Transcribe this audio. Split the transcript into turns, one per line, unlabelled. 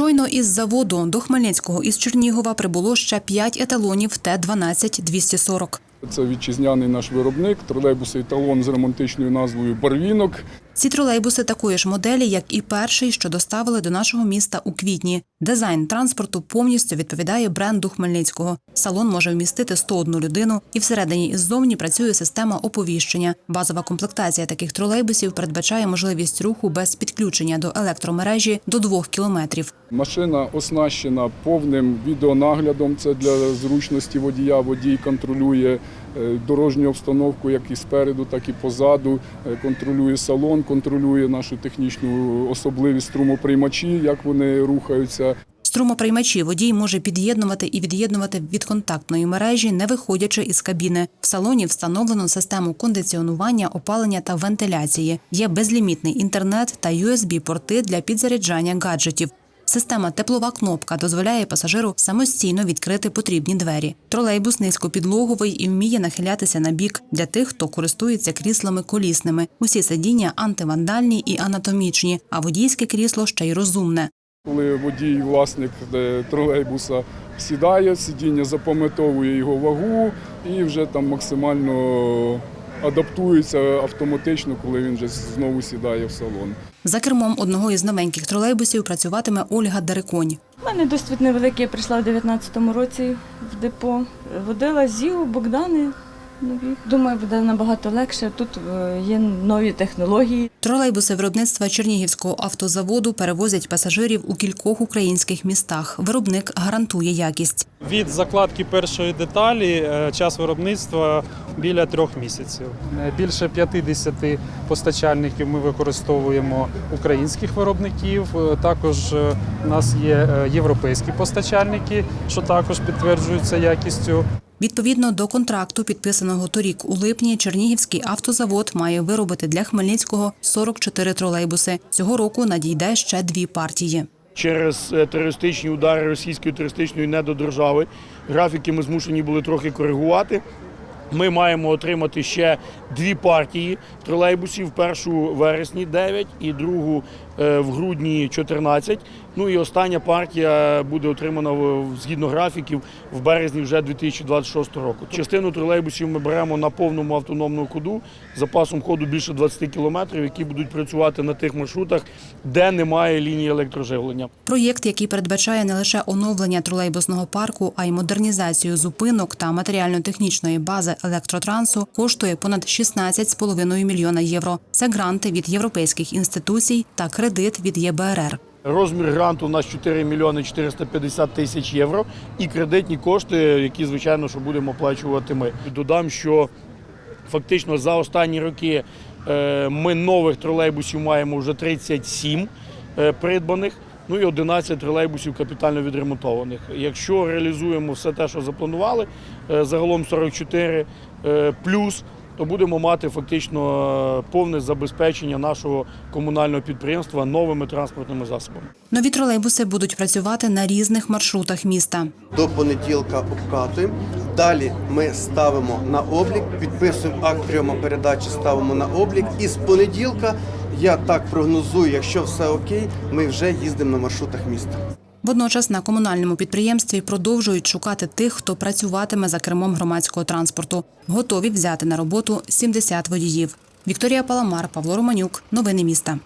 Щойно із заводу до Хмельницького із Чернігова прибуло ще 5 еталонів Т-12-240.
Це вітчизняний наш виробник, тролейбусовий талон з романтичною назвою Барвінок.
Ці тролейбуси такої ж моделі, як і перший, що доставили до нашого міста у квітні. Дизайн транспорту повністю відповідає бренду Хмельницького. Салон може вмістити 101 людину, і всередині і ззовні працює система оповіщення. Базова комплектація таких тролейбусів передбачає можливість руху без підключення до електромережі до 2 кілометрів.
Машина оснащена повним відеонаглядом. Це для зручності водія. Водій контролює е, дорожню обстановку як і спереду, так і позаду. Е, Контролює салон, контролює нашу технічну особливість струмоприймачі, як вони рухаються.
Струмоприймачі водій може під'єднувати і від'єднувати від контактної мережі, не виходячи із кабіни. В салоні встановлено систему кондиціонування, опалення та вентиляції. Є безлімітний інтернет та USB-порти для підзаряджання гаджетів. Система теплова кнопка дозволяє пасажиру самостійно відкрити потрібні двері. Тролейбус низькопідлоговий і вміє нахилятися на бік для тих, хто користується кріслами колісними. Усі сидіння антивандальні і анатомічні, а водійське крісло ще й розумне.
Коли водій, власник е, тролейбуса сідає, сидіння запам'ятовує його вагу і вже там максимально адаптується автоматично, коли він вже знову сідає в салон.
За кермом одного із новеньких тролейбусів працюватиме Ольга Дариконь.
У мене досвід невеликий, я прийшла в 19-му році в депо. Водила ЗІУ, Богдани. Нові. Думаю, буде набагато легше. Тут е, є нові технології.
Тролейбуси виробництва Чернігівського автозаводу перевозять пасажирів у кількох українських містах. Виробник гарантує якість.
Від закладки першої деталі е, час виробництва біля трьох місяців. Е, Більше 50 постачальників ми використовуємо українських виробників. Також у нас є європейські постачальники, що також підтверджуються якістю.
Відповідно до контракту, підписаного торік у липні, Чернігівський автозавод має виробити для Хмельницького 44 тролейбуси. Цього року надійде ще дві партії.
через е, терористичні удари російської терористичної недодержави. Графіки ми змушені були трохи коригувати. Ми маємо отримати ще дві партії тролейбусів: першу вересні 9 і другу в грудні 14. Ну і остання партія буде отримана згідно графіків в березні вже 2026 року. Частину тролейбусів ми беремо на повному автономному ходу запасом ходу більше 20 кілометрів, які будуть працювати на тих маршрутах, де немає лінії електроживлення.
Проєкт, який передбачає не лише оновлення тролейбусного парку, а й модернізацію зупинок та матеріально-технічної бази електротрансу, коштує понад 16,5 мільйона євро. Це гранти від європейських інституцій та кредит від ЄБРР.
Розмір гранту у нас 4 мільйони 450 тисяч євро і кредитні кошти, які, звичайно, що будемо оплачувати ми. Додам, що фактично за останні роки е, ми нових тролейбусів маємо вже 37 е, придбаних. Ну і 11 тролейбусів капітально відремонтованих. Якщо реалізуємо все те, що запланували, е, загалом 44 е, плюс, то будемо мати фактично е, повне забезпечення нашого комунального підприємства новими транспортними засобами.
Нові тролейбуси будуть працювати на різних маршрутах міста.
До понеділка обкатуємо. Далі ми ставимо на облік, підписуємо акт прийому передачі, ставимо на облік. І з понеділка я так прогнозую, якщо все окей, ми вже їздимо на маршрутах міста.
Водночас на комунальному підприємстві продовжують шукати тих, хто працюватиме за кермом громадського транспорту. Готові взяти на роботу 70 водіїв. Вікторія Паламар, Павло Романюк. Новини міста.